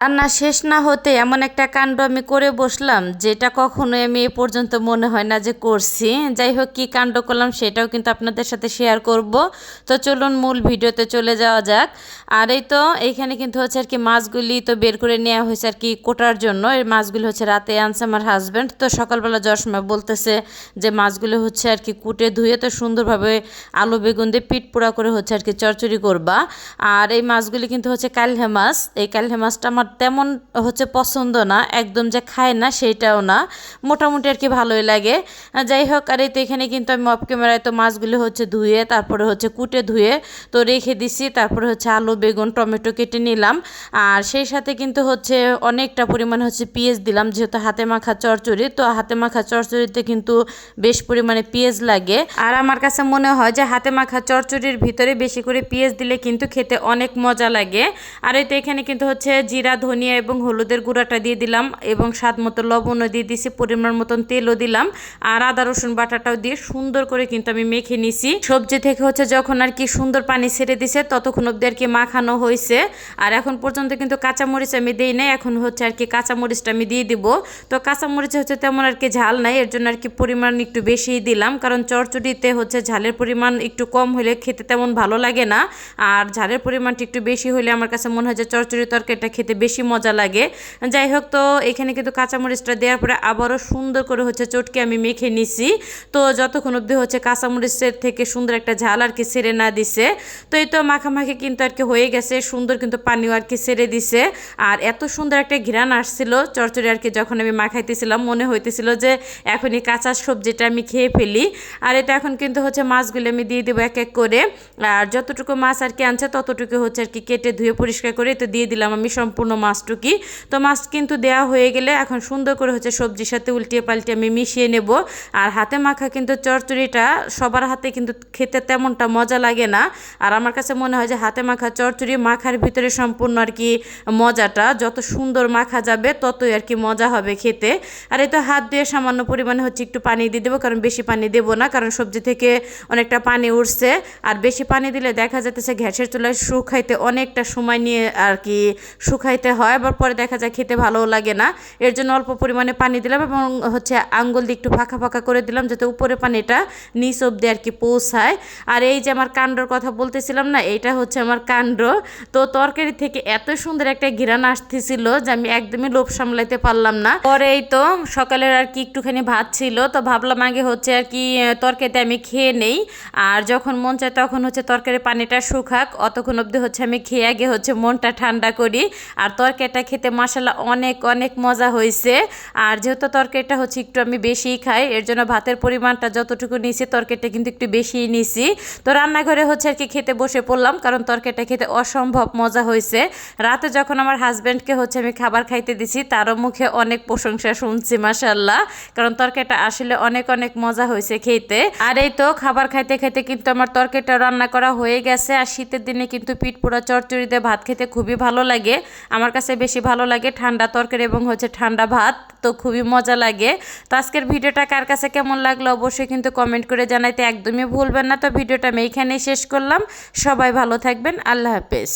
রান্না শেষ না হতে এমন একটা কাণ্ড আমি করে বসলাম, যেটা কখনোই আমি এ পর্যন্ত মনে হয় না যে করছি। যাই হোক, কী কাণ্ড করলাম সেটাও কিন্তু আপনাদের সাথে শেয়ার করব। তো চলুন মূল ভিডিওতে চলে যাওয়া যাক। আর এই তো এইখানে কিন্তু হচ্ছে আর কি মাছগুলি তো বের করে নেওয়া হয়েছে আর কি কোটার জন্য। এই মাছগুলি হচ্ছে রাতে আনছে আমার হাজব্যান্ড তো সকালবেলা যাওয়ার সময় বলতেছে যে মাছগুলো হচ্ছে আর কি কুটে ধুয়ে তো সুন্দরভাবে আলু, বেগুন দিয়ে পিট পোড়া করে হচ্ছে আর কি চরচড়ি করবা। আর এই মাছগুলি কিন্তু হচ্ছে কালহে মাছ। এই কালহে মাছটা আমার তেমন হচ্ছে পছন্দ না, একদম যে খায় না সেইটাও না। মোটামুটি আর কি ভালোই লাগে। যাই হোক, আর এই তো এখানে কিন্তু আমি অফ ক্যামেরায় তো মাছগুলো হচ্ছে ধুয়ে, তারপরে হচ্ছে কুটে ধুয়ে তো রেখে দিছি। তারপরে হচ্ছে আলু, বেগুন, টমেটো কেটে নিলাম। আর সেই সাথে কিন্তু হচ্ছে অনেকটা পরিমাণ হচ্ছে পেঁয়াজ দিলাম, যেহেতু হাতে মাখা চরচড়ি। তো হাতে মাখা চরচড়িতে কিন্তু বেশ পরিমাণে পেঁয়াজ লাগে। আর আমার কাছে মনে হয় যে হাতে মাখা চরচড়ির ভিতরে বেশি করে পেঁয়াজ দিলে কিন্তু খেতে অনেক মজা লাগে। আর এই তো এখানে কিন্তু হচ্ছে জিরা ধনিয়া এবং হলুদের গুঁড়াটা দিয়ে দিলাম এবং স্বাদ মতো লবণও দিয়ে দিছি, পরিমাণ মতন তেলও দিলাম আর আদা, রসুন বাটাটাও দিয়ে সুন্দর করে কিন্তু আমি মেখে নিছি। সবজি থেকে হচ্ছে যখন আর কি সুন্দর পানি ছেড়ে দিছে ততক্ষণ অব্দি আর কি মাখানো হয়েছে। আর এখন পর্যন্ত কিন্তু কাঁচামরিচ আমি দিই নাই, এখন হচ্ছে আর কি কাঁচামরিচটা আমি দিয়ে দিব। তো কাঁচামরিচ হচ্ছে তেমন আর কি ঝাল নাই, এর জন্য আর কি পরিমাণ একটু বেশিই দিলাম, কারণ চরচড়িতে হচ্ছে ঝালের পরিমাণ একটু কম হলে খেতে তেমন ভালো লাগে না। আর ঝালের পরিমাণটা একটু বেশি হলে আমার কাছে মনে হয় যে চরচড়ি তরকারিটা খেতে বেশি মজা লাগে। যাই হোক তো এখানে কিন্তু কাঁচামরিচটা দেওয়ার পরে আবারও সুন্দর করে হচ্ছে চটকে আমি মেখে নিছি। তো যতক্ষণ অবধি হচ্ছে কাঁচামরিচের থেকে সুন্দর একটা ঝাল আর কি সেরে না দিছে, তো এই তো মাখামাখি কিন্তু আর কি হয়ে গেছে, সুন্দর কিন্তু পানিও আর কি সেরে দিছে। আর এত সুন্দর একটা ঘিরান আসছিল, চরচড়ি আর কি যখন আমি মাখাইতেছিলাম, মনে হইতেছিল যে এখনই কাঁচা সবজিটা আমি খেয়ে ফেলি। আর এটা এখন কিন্তু হচ্ছে মাছগুলো আমি দিয়ে দেবো এক এক করে। আর যতটুকু মাছ আর কি আনছে, ততটুকু হচ্ছে আর কি কেটে ধুয়ে পরিষ্কার করে তো দিয়ে দিলাম আমি সম্পূর্ণ মাছটুকি তো মাছ কিন্তু দেওয়া হয়ে গেলে এখন সুন্দর করে হচ্ছে সবজির সাথে উল্টিয়ে পাল্টিয়ে আমি মিশিয়ে নেব। আর হাতে মাখা কিন্তু চরচড়িটা সবার হাতে কিন্তু খেতে তেমনটা মজা লাগে না। আর আমার কাছে মনে হয় যে হাতে মাখা চরচড়ি মাখার ভিতরে সম্পূর্ণ আর কি মজাটা যত সুন্দর মাখা যাবে ততই আর কি মজা হবে খেতে। আর এই তো হাত দিয়ে সামান্য পরিমাণে হচ্ছে একটু পানি দিয়ে দেবো, কারণ বেশি পানি দেবো না, কারণ সবজি থেকে অনেকটা পানি উঠছে। আর বেশি পানি দিলে দেখা যাচ্ছে গ্যাসের চুলায় শুকাইতে অনেকটা সময় নিয়ে আর কি শুকাইতে হয়, আবার পরে দেখা যায় খেতে ভালোও লাগে না। এর জন্য অল্প পরিমাণে পানি দিলাম এবং হচ্ছে আঙ্গুল দিয়ে একটু ফাঁকা ফাঁকা করে দিলাম যাতে উপরে পানিটা নিচ অব্দি আর কি পৌঁছায়। আর এই যে আমার কাণ্ডর কথা বলতেছিলাম না, এইটা হচ্ছে আমার কাণ্ড। তো তরকারি থেকে এত সুন্দর একটা ঘিরান আসতেছিল যে আমি একদমই লোভ সামলাইতে পারলাম না। পরে এই তো সকালের আর কি একটুখানি ভাত ছিল, তো ভাবলাম আগে হচ্ছে আর কি তরকারিতে আমি খেয়ে নেই। আর যখন মন চায় তখন হচ্ছে তরকারি পানিটা শুকাক, অতক্ষণ অবধি হচ্ছে আমি খেয়ে আগে হচ্ছে মনটা ঠান্ডা করি। আর তরকারিটা খেতে মশলা অনেক অনেক মজা হয়েছে। আর যেহেতু তরকারিটা হচ্ছে একটু আমি বেশিই খাই, এর জন্য ভাতের পরিমাণটা যতটুকু নিয়েছি, তরকারিটা কিন্তু একটু বেশিই নিছি তো রান্নাঘরে হচ্ছে আর কি খেতে বসে পড়লাম, কারণ তরকারিটা খেতে অসম্ভব মজা হয়েছে। রাতে যখন আমার হাজব্যান্ডকে হচ্ছে আমি খাবার খাইতে দিছি, তারও মুখে অনেক প্রশংসা শুনছি মাসাল্লাহ কারণ তরকারিটা আসলে অনেক অনেক মজা হয়েছে খেতে। আর এই তো খাবার খাইতে খাইতে কিন্তু আমার তরকারিটা রান্না করা হয়ে গেছে, আর শীতের দিনে কিন্তু পিঠ পোড়া চরচড়িতে ভাত খেতে খুবই ভালো লাগে। আমার কাছে বেশি ভালো লাগে ঠান্ডা তরকারি এবং হচ্ছে ঠান্ডা ভাত, তো খুবই মজা লাগে। তো আজকের ভিডিওটা কার কাছে কেমন লাগল অবশ্যই কিন্তু কমেন্ট করে জানাইতে একদমই ভুলবেন না। তো ভিডিওটা আমি এইখানেই শেষ করলাম। সবাই ভালো থাকবেন। আল্লাহ হাফেজ।